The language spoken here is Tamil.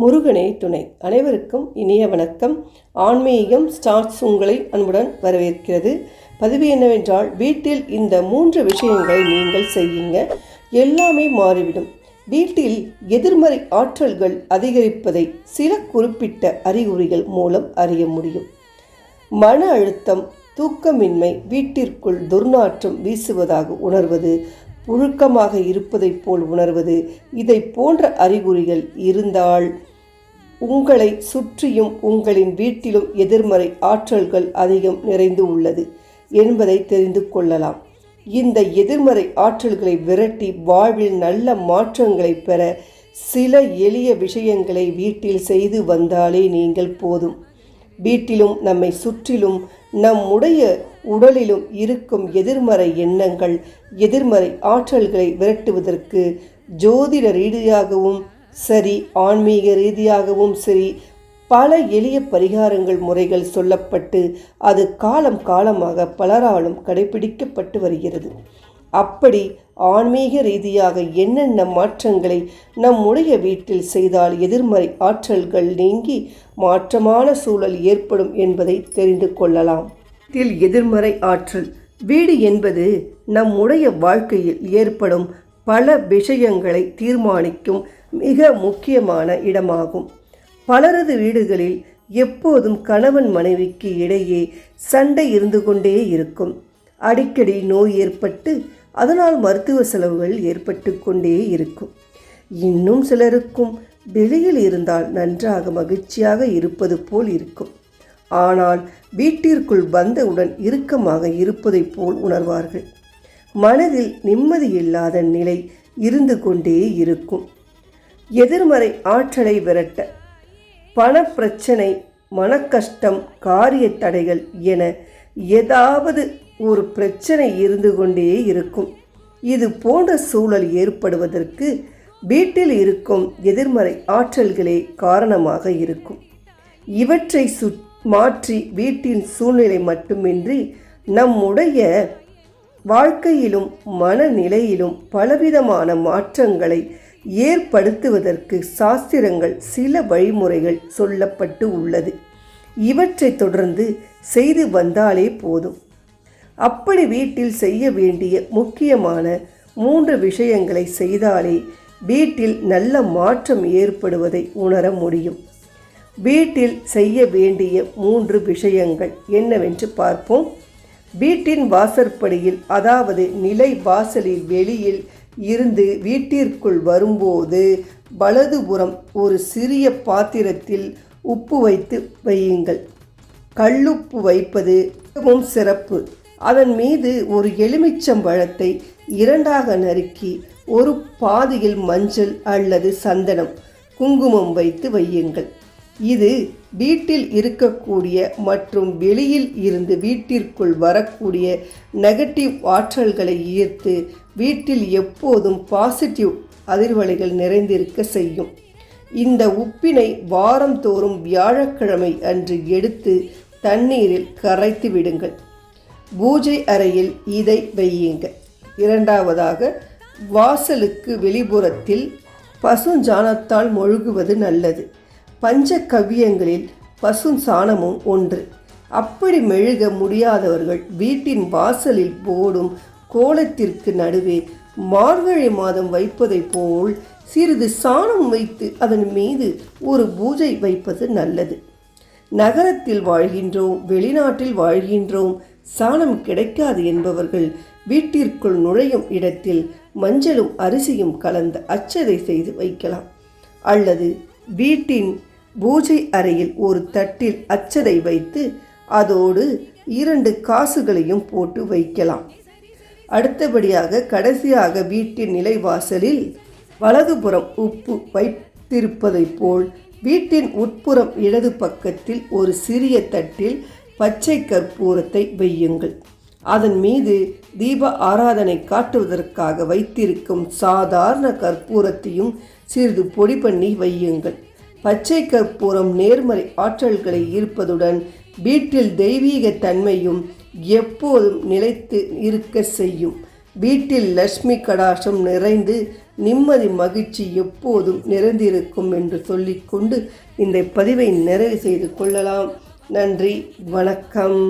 முருகனே துணை. அனைவருக்கும் இனிய வணக்கம். ஆன்மீகம் ஸ்டார்ட்ஸ் உங்களை அன்புடன் வரவேற்கிறது. பதிவு என்னவென்றால் வீட்டில் இந்த மூன்று விஷயங்களை நீங்கள் செய்யுங்க. எல்லாமே மாறிவிடும். வீட்டில் எதிர்மறை ஆற்றல்கள் அதிகரிப்பதை சில குறிப்பிட்ட அறிகுறிகள் மூலம் அறிய முடியும். மன அழுத்தம் தூக்கமின்மை வீட்டிற்குள் துர்நாற்றம் வீசுவதாக உணர்வது புழுக்கமாக இருப்பதைப் போல் உணர்வது இதை போன்ற அறிகுறிகள் இருந்தால் உங்களை சுற்றியும் உங்களின் வீட்டிலும் எதிர்மறை ஆற்றல்கள் அதிகம் நிறைந்து உள்ளது என்பதை தெரிந்து கொள்ளலாம். இந்த எதிர்மறை ஆற்றல்களை விரட்டி வாழ்வில் நல்ல மாற்றங்களை பெற சில எளிய விஷயங்களை வீட்டில் செய்து வந்தாலே நீங்கள் போதும். வீட்டிலும் நம்மை சுற்றிலும் நம்முடைய உடலிலும் இருக்கும் எதிர்மறை எண்ணங்கள் எதிர்மறை ஆற்றல்களை விரட்டுவதற்கு ஜோதிட ரீதியாகவும் சரி ஆன்மீக ரீதியாகவும் சரி பல எளிய பரிகாரங்கள் முறைகள் சொல்லப்பட்டு அது காலம் காலமாக பலராலும் கடைபிடிக்கப்பட்டு வருகிறது. அப்படி ஆன்மீக ரீதியாக என்னென்ன மாற்றங்களை நம்முடைய வீட்டில் செய்தால் எதிர்மறை ஆற்றல்கள் நீங்கி மாற்றமான சூழல் ஏற்படும் என்பதை தெரிந்து கொள்ளலாம். வீட்டில் எதிர்மறை ஆற்றல் வீடு என்பது நம்முடைய வாழ்க்கையில் ஏற்படும் பல விஷயங்களை தீர்மானிக்கும் மிக முக்கியமான இடமாகும். பலரது வீடுகளில் எப்போதும் கணவன் மனைவிக்கு இடையே சண்டை இருந்து கொண்டே இருக்கும். அடிக்கடி நோய் ஏற்பட்டு அதனால் மருத்துவ செலவுகள் ஏற்பட்டு கொண்டே இருக்கும். இன்னும் சிலருக்கும் வெளியில் இருந்தால் நன்றாக மகிழ்ச்சியாக இருப்பது போல் இருக்கும். ஆனால் வீட்டிற்குள் வந்தவுடன் இறுக்கமாக இருப்பதைப் போல் உணர்வார்கள். மனதில் நிம்மதி இல்லாத நிலை இருந்து கொண்டே இருக்கும். எதிர்மறை ஆற்றலை விரட்ட பணப்பிரச்சனை மனக்கஷ்டம் காரிய தடைகள் என ஏதாவது ஒரு பிரச்சனை இருந்து கொண்டே இருக்கும். இது போன்ற சூழல் ஏற்படுவதற்கு வீட்டில் இருக்கும் எதிர்மறை ஆற்றல்களே காரணமாக இருக்கும். இவற்றை சு மாற்றி வீட்டின் சூழ்நிலை மட்டுமின்றி நம்முடைய வாழ்க்கையிலும் மனநிலையிலும் பலவிதமான மாற்றங்களை ஏற்படுத்துவதற்கு சாஸ்திரங்கள் சில வழிமுறைகள் சொல்லப்பட்டு உள்ளது. இவற்றை தொடர்ந்து செய்து வந்தாலே போதும். அப்படி வீட்டில் செய்ய வேண்டிய முக்கியமான மூன்று விஷயங்களை செய்தாலே வீட்டில் நல்ல மாற்றம் ஏற்படுவதை உணர முடியும். வீட்டில் செய்ய வேண்டிய மூன்று விஷயங்கள் என்னவென்று பார்ப்போம். வீட்டின் வாசற்படியில் அதாவது நிலை வாசலில் வெளியில் இருந்து வீட்டிற்குள் வரும்போது வலதுபுறம் ஒரு சிறிய பாத்திரத்தில் உப்பு வைத்து வையுங்கள். கல்லுப்பு வைப்பது மிகவும் சிறப்பு. அதன் மீது ஒரு எலுமிச்சம்பழத்தை இரண்டாக நறுக்கி ஒரு பாதியில் மஞ்சள் அல்லது சந்தனம் குங்குமம் வைத்து வையுங்கள். இது வீட்டில் இருக்கக்கூடிய மற்றும் வெளியில் இருந்து வீட்டிற்குள் வரக்கூடிய நெகட்டிவ் ஆற்றல்களை ஈர்த்து வீட்டில் எப்போதும் பாசிட்டிவ் அதிர்வலைகள் நிறைந்திருக்க செய்யும். இந்த உப்பினை வாரந்தோறும் வியாழக்கிழமை அன்று எடுத்து தண்ணீரில் கரைத்து விடுங்கள். பூஜை அறையில் இதை வையுங்க இரண்டாவதாக வாசலுக்கு வெளிப்புறத்தில் பசுஞ்சாணத்தால் மொழுகுவது நல்லது. பஞ்ச கவ்யங்களில் பசு சாணமும் ஒன்று. அப்படி மெழுக முடியாதவர்கள் வீட்டின் வாசலில் போடும் கோலத்திற்கு நடுவே மார்கழி மாதம் வைப்பதைப் போல் சிறிது சாணம் வைத்து அதன் மீது ஒரு பூஜை வைப்பது நல்லது. நகரத்தில் வாழ்கின்றோம் வெளிநாட்டில் வாழ்கின்றோம் சாணம் கிடைக்காது என்பவர்கள் வீட்டிற்குள் நுழையும் இடத்தில் மஞ்சளும் அரிசியும் கலந்த அச்சதை செய்து வைக்கலாம். அல்லது வீட்டின் பூஜை அறையில் ஒரு தட்டில் அச்சதை வைத்து அதோடு இரண்டு காசுகளையும் போட்டு வைக்கலாம். அடுத்தபடியாக கடைசியாக வீட்டின் நிலைவாசலில் வலதுபுறம் உப்பு வைத்திருப்பதைப் போல் வீட்டின் உட்புறம் இடது பக்கத்தில் ஒரு சிறிய தட்டில் பச்சை கற்பூரத்தை வையுங்கள். அதன் மீது தீப ஆராதனை காட்டுவதற்காக வைத்திருக்கும் சாதாரண கற்பூரத்தையும் சிறிது பொடி பண்ணி வையுங்கள். பச்சை கற்பூரம் நேர்மறை ஆற்றல்களை ஈர்ப்பதுடன் வீட்டில் தெய்வீக தன்மையும் எப்போதும் நிலைத்து இருக்க செய்யும். வீட்டில் லட்சுமி கடாசம் நிறைந்து நிம்மதி மகிழ்ச்சி எப்போதும் நிறைந்திருக்கும் என்று சொல்லிக்கொண்டு இந்த பதிவை நிறைவு செய்து கொள்ளலாம். நன்றி வணக்கம்.